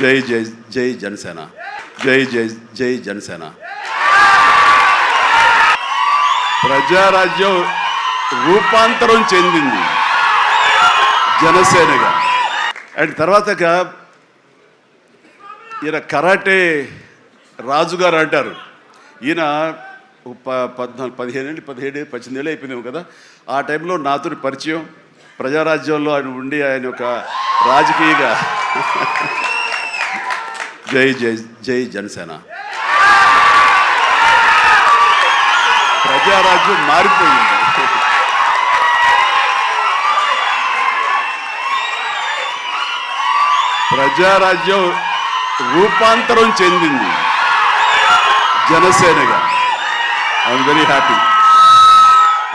జై జై జై జనసేన. జై జై జై జనసేన. ప్రజారాజ్యం రూపాంతరం చెందింది జనసేనగా. అండ్ తర్వాతగా ఈయన కరాటే రాజుగారు అంటారు. ఈయన ప పద్నాలుగు పదిహేను ఏళ్ళు పదిహేడు పద్దెనిమిది ఏళ్ళు అయిపోయినాము కదా. ఆ టైంలో నాతో పరిచయం. ప్రజారాజ్యంలో ఆయన ఉండి ఆయన ఒక రాజకీయగా. జై జై జై జనసేన. ప్రజారాజ్యం మారిపోయింది. ప్రజారాజ్యం రూపాంతరం చెందింది జనసేనగా. ఐఎమ్ వెరీ హ్యాపీ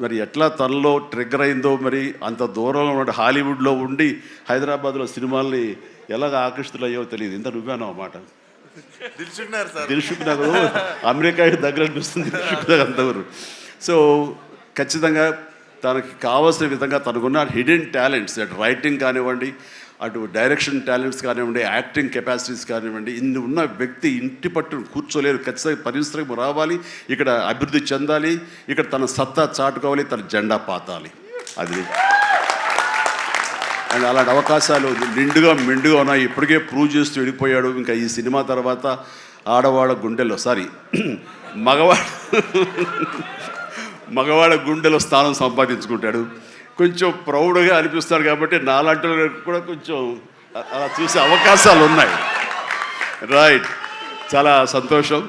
మరి ఎట్లా తనలో ట్రిగ్గర్ అయిందో మరి అంత దూరంలో ఉన్న హాలీవుడ్లో ఉండి హైదరాబాద్లో సినిమాల్ని ఎలాగ ఆకర్షితులయ్యో తెలియదు. ఇంత నువ్వేనో మాట? దిల్షుక్ నగర్ అమెరికా దగ్గర అనిపిస్తుంది దిల్షుక్ నగర్ సో ఖచ్చితంగా తనకి కావాల్సిన విధంగా తనకున్న హిడెన్ టాలెంట్స్ అటు రైటింగ్ కానివ్వండి అటు డైరెక్షన్ టాలెంట్స్ కానివ్వండి యాక్టింగ్ కెపాసిటీస్ కానివ్వండి ఇన్ని ఉన్న వ్యక్తి ఇంటి పట్టును కూర్చోలేరు. ఖచ్చితంగా పరిశ్రమ రావాలి ఇక్కడ అభివృద్ధి చెందాలి ఇక్కడ తన సత్తా చాటుకోవాలి తన జెండా పాతాలి. అది. అండ్ అలాంటి అవకాశాలు నిండుగా మెండుగా ఉన్నాయి. ఇప్పటికే ప్రూవ్ చేస్తూ వెళ్ళిపోయాడు. ఇంకా ఈ సినిమా తర్వాత ఆడవాడ గుండెల్లో సారీ మగవాడ మగవాళ్ళ గుండెలో స్థానం సంపాదించుకుంటాడు. కొంచెం ప్రౌడ్గా అనిపిస్తారు కాబట్టి నాలాంటి కూడా కొంచెం అలా చూసే అవకాశాలు ఉన్నాయి. రైట్. చాలా సంతోషం.